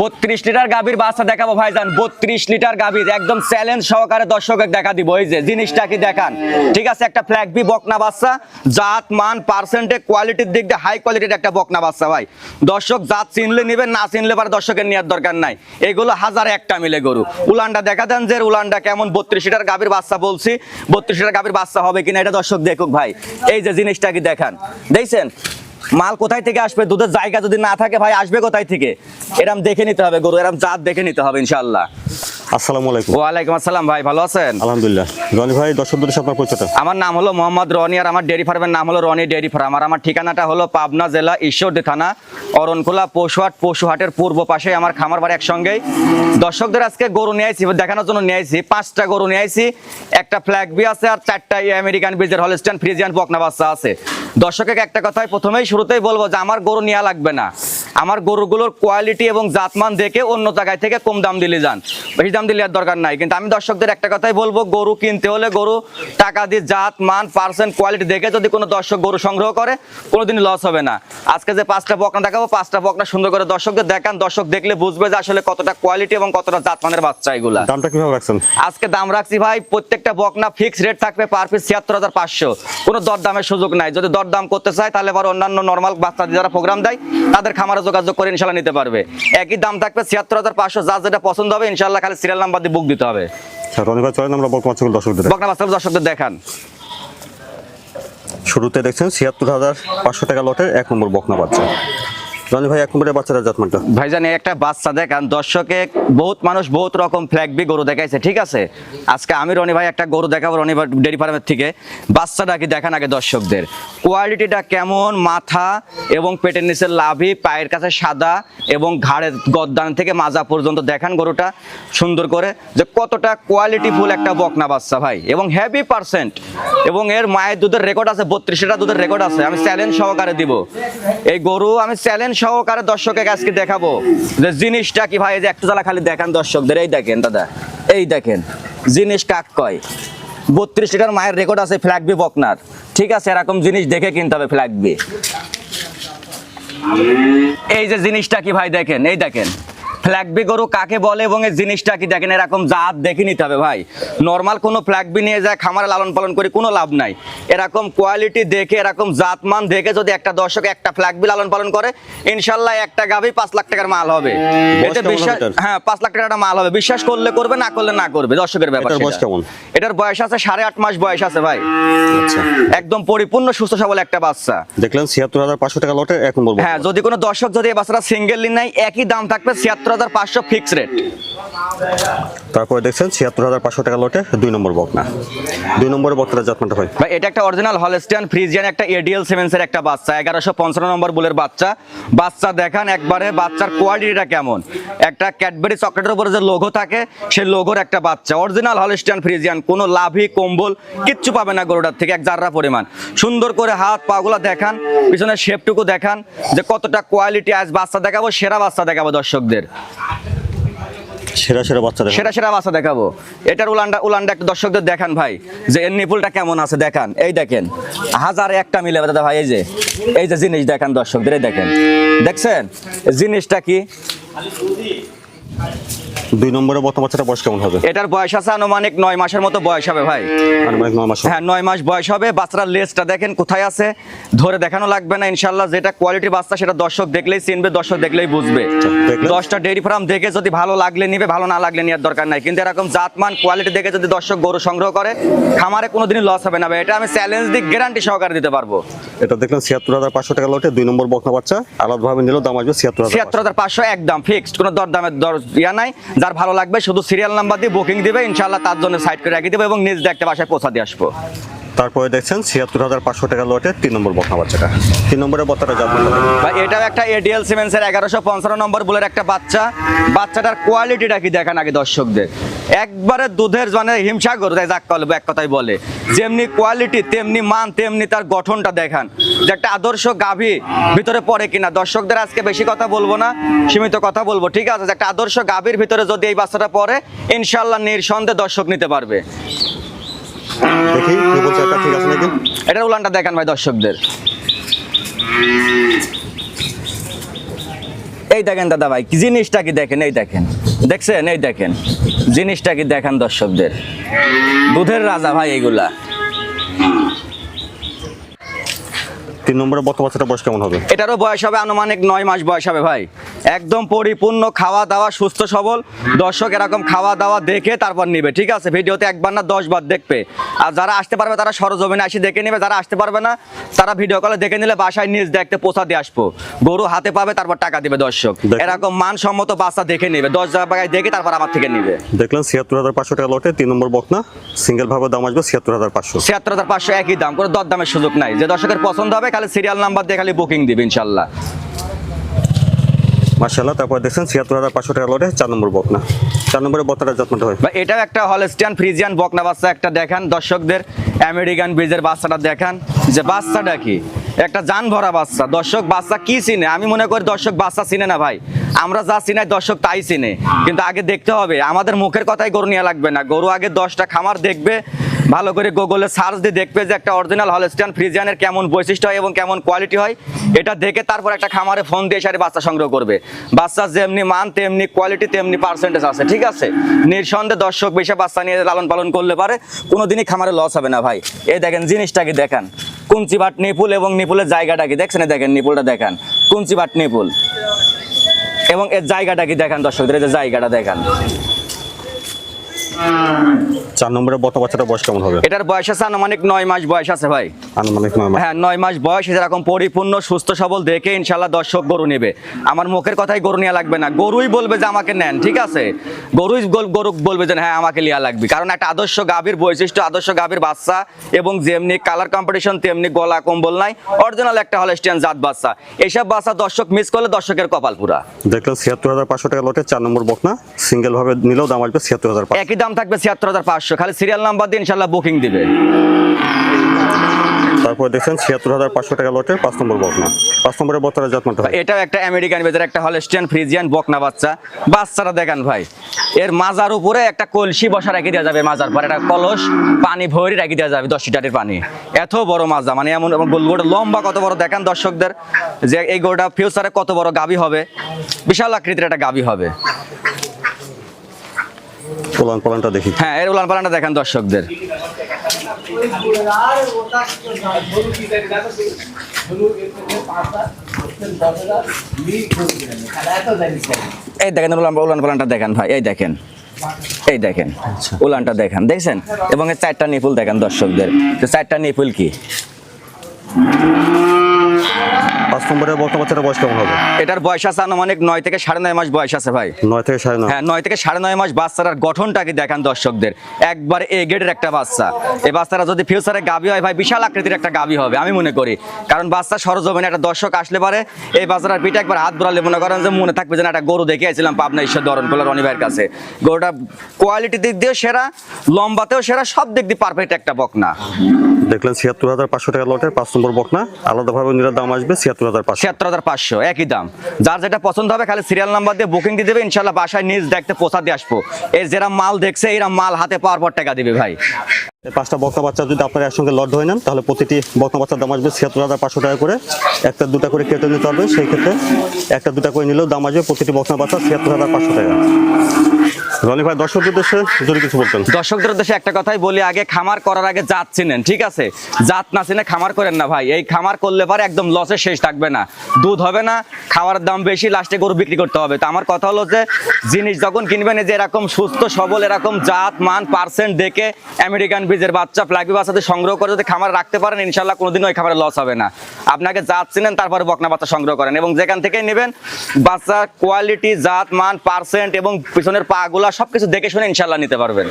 বত্রিশ লিটার গাভীর বাচ্চা দেখাবো ভাইজান, বত্রিশ লিটার গাভীর, একদম চ্যালেঞ্জ সহকারে দর্শকের দেখা দিব। এই যে, জিনিসটা কি দেখান? ঠিক আছে, একটা ফ্ল্যাগ বি বকনা বাচ্চা, জাত, মান পার্সেন্টে কোয়ালিটির দিক দিয়ে হাই কোয়ালিটির একটা বকনা বাচ্চা ভাই। দর্শক জাত চিনলে নিবেন, না চিনলে পারে দর্শকের নেওয়ার দরকার নাই। এগুলো হাজার একটা মিলে গরু। উলানটা দেখা দেন যে, উলানটা কেমন বত্রিশ লিটার গাভীর বাচ্চা বলছি। বত্রিশ লিটার গাভীর বাচ্চা হবে কিনা এটা দর্শক দেখুক ভাই। এই যে জিনিসটা কি দেখান? দেখছেন? মাল কোথায় থেকে আসবে? দুধের জায়গা যদি না থাকে ভাই, আসবে কোথায় থেকে? এরম দেখে নিতে হবে গরু, এরম জাত দেখে নিতে হবে ইনশাল্লাহ আসসালামু আলাইকুম। ওয়ালাইকুম আসসালাম ভাই ভালো আছেন? আলহামদুলিল্লাহ। রনি ভাই দর্শকদের সাথে আপনার পরিচয়টা। আমার নাম হলো মোহাম্মদ রনি আর আমার ডেয়ারি ফার্মের নাম হলো রনি ডেয়ারি ফার্ম। আর আমার ঠিকানাটা হলো পাবনা জেলা ঈশ্বরদী থানা পশুহাট পশুহাটের পূর্ব পাশে আমার খামার বাড়ি একসঙ্গেই। দর্শকদের আজকে গরু নিয়ে আইছি দেখানোর জন্য নিয়ে আইছি পাঁচটা গরু নিয়ে আইছি। একটা ফ্ল্যাগ বি আছে আর চারটা আমেরিকান বিজের হলস্টান ফ্রিজিয়ান বকনা বাচ্চা আছে। দর্শকের একটা কথাই প্রথমেই শুরুতেই বলব যে আমার গরু নেওয়া লাগবে না। আমার গরুগুলোর কোয়ালিটি এবং জাতমান দেখে অন্য জায়গায় থেকে কম দাম দিলে যান। বেশি দাম দিলে আর দরকার নাই। কিন্তু আমি দর্শকদের একটা কথাই বলব গরু কিনতে হলে গরু টাকা দিয়ে জাত মান পার্সেন্ট কোয়ালিটি দেখে যদি কোনো দর্শক গরু সংগ্রহ করে কোনোদিন লস হবে না। আজকে যে পাঁচটা বকনা দেখাবো পাঁচটা বকনা সুন্দর করে দর্শকদের দেখান। দর্শক দেখলে বুঝবে যে আসলে কতটা কোয়ালিটি এবং কতটা জাতমানের বাচ্চা এগুলো। দামটা কীভাবে রাখছেন? আজকে দাম রাখছি ভাই প্রত্যেকটা বকনা ফিক্স রেট থাকবে পার পিস ছিয়াত্তর হাজার পাঁচশো। কোনো দরদামের সুযোগ নাই। যদি দরদাম করতে চায় তাহলে আবার অন্যান্য নর্মাল বাচ্চা যারা প্রোগ্রাম দেয় তাদের খামারে যোগাযোগ করে ইনশাল্লাহ নিতে পারবে। একই দাম থাকবে ছিয়াত্তর হাজার পাঁচশো যা যেটা পছন্দ হবে ইনশাল্লাহ খালি সিরিয়াল নাম্বার দিয়ে বুক দিতে হবে। আচ্ছা, দর্শকদের দর্শকদের দেখান। শুরুতে দেখছেন ছিয়াত্তর হাজার পাঁচশো টাকা লটের এক নম্বর বকনা বাচ্চা। রনি ভাই এক নম্বরে বাচ্চারা জাতমানটা ভাইজান একটা বাচ্চা দেখান। দর্শকে বহুত মানুষ বহুত রকম ফ্ল্যাগবি গরু দেখাইছে, ঠিক আছে? আজকে আমি রনি ভাই একটা গরু দেখাবো রনি ভাই ডেরি ফার্মের থেকে। বাচ্চাটা কি দেখান আগে দর্শকদের। কোয়ালিটিটা কেমন, মাথা এবং পেটের নিচে লাভি, পায়ের কাছে সাদা এবং ঘাড়ের গদ্দান থেকে মাজা পর্যন্ত দেখান গরুটা সুন্দর করে। যে কতটা কোয়ালিটি ফুল একটা বকনা বাচ্চা ভাই। এবং হেভি পার্সেন্ট এবং এর মায়ের দুধের রেকর্ড আছে বত্রিশটা দুধের রেকর্ড আছে। আমি চ্যালেঞ্জ সহকারে দিব। এই গরু আমি চ্যালেঞ্জ সহকারে দর্শকের আজকে দেখাবো যে জিনিসটা কি ভাই যে একটু জ্বালা খালি দেখান দর্শকদের, এই দেখেন দাদা, এই দেখেন, জিনিস কাক কয়? বত্রিশ লিটার মায়ের রেকর্ড আছে ফ্ল্যাগবি বকনার। ঠিক আছে, এরকম জিনিস দেখে কিনতে হবে ফ্ল্যাগবি এই যে জিনিসটা কি ভাই, দেখেন, এই দেখেন। ফ্ল্যাগবি গরু কাকে বলে এবং এই জিনিসটা কি দেখেন? এরকম জাত দেখে নিতে হবে ভাই। নর্মাল কোনো ফ্ল্যাগবি নিয়ে যায় খামারে লালন পালন করে কোনো লাভ নাই। এরকম কোয়ালিটি দেখে এরকম জাতমান দেখে যদি একটা দর্শক একটা ফ্ল্যাগবি লালন পালন করে ইনশাল্লাহ একটা গাভি পাঁচ লাখ টাকার মাল হবে। এতে বিশ্বাস হ্যাঁ পাঁচ লাখ টাকার মাল হবে। বিশ্বাস করলে করবে না করলে না করবে দর্শকের ব্যাপার এটার বয়স আছে সাড়ে আট মাস বয়স আছে ভাই। আচ্ছা। একদম পরিপূর্ণ সুস্থ সবল একটা বাচ্চা। দেখলেন ছিয়াত্তর হাজার পাঁচশো টাকা লটের এখন বকনা হ্যাঁ যদি কোনো দর্শক যদি এই বাচ্চাটা সিঙ্গেল নেয় একই দাম থাকবে ছিয়াত্তর হাজার পাঁচশো ফিক্স রেট তারপরে দেখছেন ছিয়াত্তর হাজার পাঁচশো টাকা লটে দুই নম্বর বকনা। দুই নম্বরে বক্তারা জাতমানটা হয় ভাই, এটা একটা অরিজিনাল হলস্টিয়ান ফ্রিজিয়ান একটা এডিএল সেভেন্সের একটা বাচ্চা, এগারোশো পঞ্চান্ন নম্বর বুলের বাচ্চা। বাচ্চা দেখান একবারে, বাচ্চার কোয়ালিটিটা কেমন? একটা ক্যাডবেরি চকলেটের উপরে যে লোগো থাকে, সেই লোগোর একটা বাচ্চা। অরিজিনাল হলস্টিয়ান ফ্রিজিয়ান কোনো লাভি কম্বল কিচ্ছু পাবে না গরুটার থেকে, এক জাররা পরিমাণ। সুন্দর করে হাত, পাগুলা দেখান, পিছনের শেপটুকু দেখান, যে কতটা কোয়ালিটি আজ বাচ্চা দেখাবো, সেরা বাচ্চা দেখাবো দর্শকদের। সেরা সেরা বাচ্চা সেরা সেরা বাচ্চা দেখাবো। এটার উলানটা উলানটা একটা দর্শকদের দেখান ভাই। যে এর নিপুলটা কেমন আছে দেখান। এই দেখেন, হাজারে একটা মিলে দাদা ভাই, এই যে। এই যে জিনিস দেখান দর্শকদের, এই দেখেন। দেখছেন? জিনিসটা কি? দুই নম্বরে বর্তমান বাচ্চাটা বয়স কেমন হবে? এটার বয়স আছে আনুমানিক নয় মাসের মতো বয়স হবে ভাই। আনুমানিক নয় মাস হ্যাঁ নয় মাস বয়স হবে। বাচ্চার লেজটা দেখেন কোথায় আছে। ধরে দেখানো লাগবে না ইনশাল্লাহ যেটা কোয়ালিটি বাচ্চা সেটা দর্শক দেখলেই চিনবে দর্শক দেখলেই বুঝবে। দেখলে? দশটা ডেয়ারি ফার্ম দেখে যদি ভালো লাগলে নিবে ভালো না লাগলে নেওয়ার দরকার নাই। কিন্তু এরকম জাতমান কোয়ালিটি দেখে যদি দর্শক গরু সংগ্রহ করে খামারে কোনোদিনই লস হবে না ভাই। এটা আমি চ্যালেঞ্জ দিই গ্যারান্টি সহকারে দিতে পারব। এটা দেখলেন ছিয়াত্তর হাজার পাঁচশো টাকা লটে দুই নম্বর বকনা বাচ্চা। আলাদাভাবে নিলেও দাম আসবে ছিয়াত্তর ছিয়াত্তর হাজার পাঁচশো একদম ফিক্সড কোনো দরদামের দর ইয়া নাই। যার ভালো লাগবে, শুধু সিরিয়াল নাম্বার দিয়ে বুকিং দিবে ইনশাল্লাহ তার জন্য সাইড করে রেখে দেবো এবং নিজ দেখতে বাসায় পৌঁছা দিয়ে আসব। তারপরে দেখছেন ছিয়াত্তর হাজার পাঁচশো টাকা লটে তিন নম্বর বকনা বাচ্চাটা তিন নম্বরের জাতমানটা দেখেন। ভাই, এটাও একটা এডিএল সিমেন্সের এগারোশো পঞ্চান্ন নম্বর বলের একটা বাচ্চা। বাচ্চাটার কোয়ালিটিটা কি দেখান আগে দর্শকদের? একবারে দুধের মানে হিমসাগর যাক বলব এক কথাই বলে। যেমনি কোয়ালিটি, তেমনি মান, তেমনি তার গঠনটা দেখান। যে একটা আদর্শ গাভী ভিতরে পড়ে কিনা। দর্শকদের আজকে বেশি কথা বলব না, সীমিত কথা বলব। ঠিক আছে একটা আদর্শ গাভীর ভিতরে যদি এই বাচ্চাটা পড়ে, ইনশাল্লাহ নিঃসন্দেহে দর্শক নিতে পারবে। দেখি বলছে একটা ঠিক আছে নাকি? এটার উলানটা দেখান ভাই দর্শকদের। এই দেখেন দাদা ভাই জিনিসটা কি দেখেন? এই দেখেন, দেখছেন? এই দেখেন, জিনিসটা কি দেখেন দর্শকদের? দুধের রাজা ভাই এইগুলা তিন নম্বরে বর্তমান বাচ্চাটা বয়স কেমন হবে? এটারও বয়স হবে আনুমানিক নয় মাস বয়স হবে ভাই। একদম পরিপূর্ণ খাওয়া দাওয়া সুস্থ সবল। দর্শক এরকম খাওয়া দাওয়া দেখে তারপর নিবে ঠিক আছে? ভিডিওতে একবার না দশ বার দেখবে। আর যারা আসতে পারবে তারা সরজমিনে আসি দেখে নেবে যারা আসতে পারবে না তারা ভিডিও কলে দেখে নিলে বাসায় নিজ দেখতে পোষা দিয়ে আসব। গরু হাতে পাবে তারপর টাকা দিবে দর্শক। এরকম মানসম্মত বাচ্চা দেখে নেবে। দশ জায়গায় দেখে তারপর আমার থেকে নিবে। দেখলেন ছিয়াত্তর হাজার পাঁচশো টাকা লটে তিন নম্বর বকনা। সিঙ্গেল ভাবে দাম আসবে ছিয়াত্তর হাজার পাঁচশো। ছিয়াত্তর হাজার পাঁচশো একই দাম কোনো দরদামের সুযোগ নাই। যে দর্শকের পছন্দ হবে খালি সিরিয়াল নাম্বার দেখালে বুকিং দিবে ইনশাল্লাহ। মার্শাল্লাহ তারপর দেখছেন ছিয়াত্তর হাজার পাঁচশো টাকা লটে চার নম্বর বকনা। চার নম্বরে বর্তাটা যত্নটা হয় বা এটাও একটা হলস্টিয়ান ফ্রিজিয়ান বকনা বাচ্চা একটা দেখান দর্শকদের আমেরিকান ব্রিজের বাচ্চাটা দেখান। যে বাচ্চাটা কি? একটা জান ভরা বাচ্চা। দর্শক বাচ্চা কি চিনে? আমি মনে করি দর্শক বাচ্চা চিনে না ভাই। আমরা যা চিনাই দর্শক তাই চিনে। কিন্তু আগে দেখতে হবে, আমাদের মুখের কথাই গরু নিয়ে লাগবে না। গরু আগে দশটা খামার দেখবে, ভালো করে গুগলে সার্চ দিয়ে দেখবে যে একটা অরিজিনাল হলস্টিয়ান ফ্রিজিয়ানের কেমন বৈশিষ্ট্য হয় এবং কেমন কোয়ালিটি হয়। এটা দেখে তারপর একটা খামারে ফোন দিয়ে সারে বাচ্চা সংগ্রহ করবে। বাচ্চা যেমনি মান, তেমনি কোয়ালিটি তেমনি পার্সেন্টেজ আছে, ঠিক আছে? নিঃসন্দেহে দর্শক বেশি বাচ্চা নিয়ে লালন পালন করলে পারে, কোনোদিনই খামারে লস হবে না ভাই। এই দেখেন জিনিসটাকে দেখান। কুঞ্চিবাট নিপুল এবং নিপুলের জায়গাটা কি? দেখছেন দেখেন, নিপুলটা দেখেন। কুঞ্চিবাট নিপুল। এবং এর জায়গাটা কি? দেখান দর্শকদের যে জায়গাটা দেখান। চার নম্বরে বর্তা বাচ্চাটা বয়স কেমন হবে? এটার বয়স আছে আনুমানিক নয় মাস বয়স আছে ভাই। আনুমানিক নয় মাস। হ্যাঁ নয় মাস বয়স এরকম পরিপূর্ণ সুস্থ সবল দেখে ইনশাল্লাহ দর্শক গরু নেবে। আমার মুখের কথাই গরু নেওয়া লাগবে না। গরুই বলবে যে আমাকে নেন ঠিক আছে? গরুই গরু বলবে যে হ্যাঁ আমাকে লিয়া লাগবে। কারণ একটা আদর্শ গাভীর বৈশিষ্ট্য আদর্শ গাভীর বাচ্চা এবং যেমনি কালার কম্পিটিশন তেমনি গলা কম্বল নাই অরিজিনাল একটা হলস্টিয়ান জাত বাচ্চা। এইসব বাচ্চা দর্শক মিস করলে দর্শকের কপাল পুরা। দেখলেন ছিয়াত্তর হাজার পাঁচশো টাকা লটে চার নম্বর বকনা সিঙ্গেল ভাবে নিলেও দাম আসবে ছিয়াত্তর হাজার একই দাম থাকবে ছিয়াত্তর হাজার পাঁচশো। খালি সিরিয়াল নাম্বার দিয়ে ইনশাল্লাহ বুকিং দিবে। তারপর দেখছেন ছিয়াত্তর হাজার পাঁচশো টাকা লটে পাঁচ নম্বর বকনা। পাঁচ নম্বরে বর্তাটা যত্নটা হয় এটাও একটা আমেরিকান বেজের একটা হলস্টিয়ান ফ্রিজিয়ান বকনা বাচ্চা। বাচ্চারা দেখান ভাই এর মাজার উপরে একটা কলসি বসা রেখে দেওয়া যাবে মাজার পরে। একটা কলস পানি ভরে রেখে দেওয়া যাবে দশ লিটারের পানি। এত বড় মাজা মানে এমন এমন গোল গোটা লম্বা কত বড় দেখান দর্শকদের যে এই গোটা ফিউচারে কত বড় গাবি হবে। বিশাল আকৃতির একটা গাবি হবে। পোলান পোলানটা দেখি। হ্যাঁ এর উলান পালানটা দেখান দর্শকদের। এই দেখেন উলান উলান পালানটা দেখান ভাই এই দেখেন। এই দেখেন উলানটা দেখান দেখছেন? এবং এর চারটা নিপুল দেখেন দর্শকদের। তো চারটা নিপুল কি? পাঁচ নম্বরে বর্তা বাচ্চাটা বয়স কেমন হবে? এটার বয়স আছে আনুমানিক নয় থেকে সাড়ে নয় মাস বয়স আছে ভাই। নয় থেকে সাড়ে নয়? হ্যাঁ নয় থেকে সাড়ে নয় মাস বাচ্চাটার গঠনটাকে দেখান দর্শকদের? একবার এ গেটের একটা বাচ্চা। এই বাচ্চারা যদি ফিউচারে গাবি হয় ভাই বিশাল আকৃতির একটা গাবি হবে আমি মনে করি। কারণ বাচ্চা সরজমিনে একটা দর্শক আসলে পারে এই বাচ্চাটার পিঠে একবার হাত ধরালে মনে করেন যে মনে থাকবে যে না একটা গরু দেখে আসছিলাম পাবনা ঈশ্বর ধরন পোলা রনি ভাইয়ের কাছে। গরুটা কোয়ালিটি দিক দিয়ে সেরা লম্বাতেও সেরা সব দিক দিয়ে পারফেক্ট একটা বকনা। দেখলেন ছিয়াত্তর হাজার পাঁচশো টাকা লটে পাঁচ নম্বর বকনা। আলাদাভাবে নিলে দাম আসবে ছিয়াত্তর হাজার পাঁচশো। ছিয়াত্তর হাজার পাঁচশো, একই দাম। যার যেটা পছন্দ হবে খালি সিরিয়াল নাম্বার দিয়ে বুকিং দিয়ে দেবে, ইনশাল্লাহ বাসায় নিজ দেখতে পোষা দিয়ে আসব। এর যেরা মাল দেখছে, এরা মাল হাতে পাওয়ার পর টাকা দিবে ভাই। পাঁচটা বকনা বাচ্চা যদি আপনারা একসঙ্গে লট হয়ে নেন, তাহলে প্রতিটি বকনা বাচ্চার দাম আসবে ছিয়াত্তর হাজার পাঁচশো টাকা করে। একটা দুটা করে কেটে নিতে পারবে সেই ক্ষেত্রে একটা দুটা করে নিলেও দাম আসবে প্রতিটি বকনা বাচ্চা ছিয়াত্তর হাজার পাঁচশো টাকা। রনি ভাই দর্শক উদ্দেশ্যে যদি কিছু বলতেন। দর্শকদের উদ্দেশ্যে একটা কথাই বলি, আগে খামার করার আগে জাত চিনেন, ঠিক আছে? জাত না চিনে খামার করেন না ভাই। এই খামার করলে পরে একদম লসের শেষ থাকবে না। দুধ হবে না, খাওয়ার দাম বেশি, লাস্টে গরু বিক্রি করতে হবে। তো আমার কথা হলো যে, জিনিস যখন কিনবেন যে এরকম সুস্থ, সবল, এরকম জাত, মান পার্সেন্ট দেখে আমেরিকান বীজের বাচ্চা প্লাগি বাচ্চাতে সংগ্রহ করে যদি খামার রাখতে পারেন ইনশাল্লাহ কোনোদিন ওই খামারে লস হবে না। আপনাকে জাত চিনেন তারপরে বকনা বাচ্চা সংগ্রহ করেন এবং যেখান থেকে নেবেন বাচ্চার কোয়ালিটি জাত, মান পার্সেন্ট এবং পিছনের পাগুলা সবকিছু দেখে শুনে ইনশাল্লাহ নিতে পারবেন।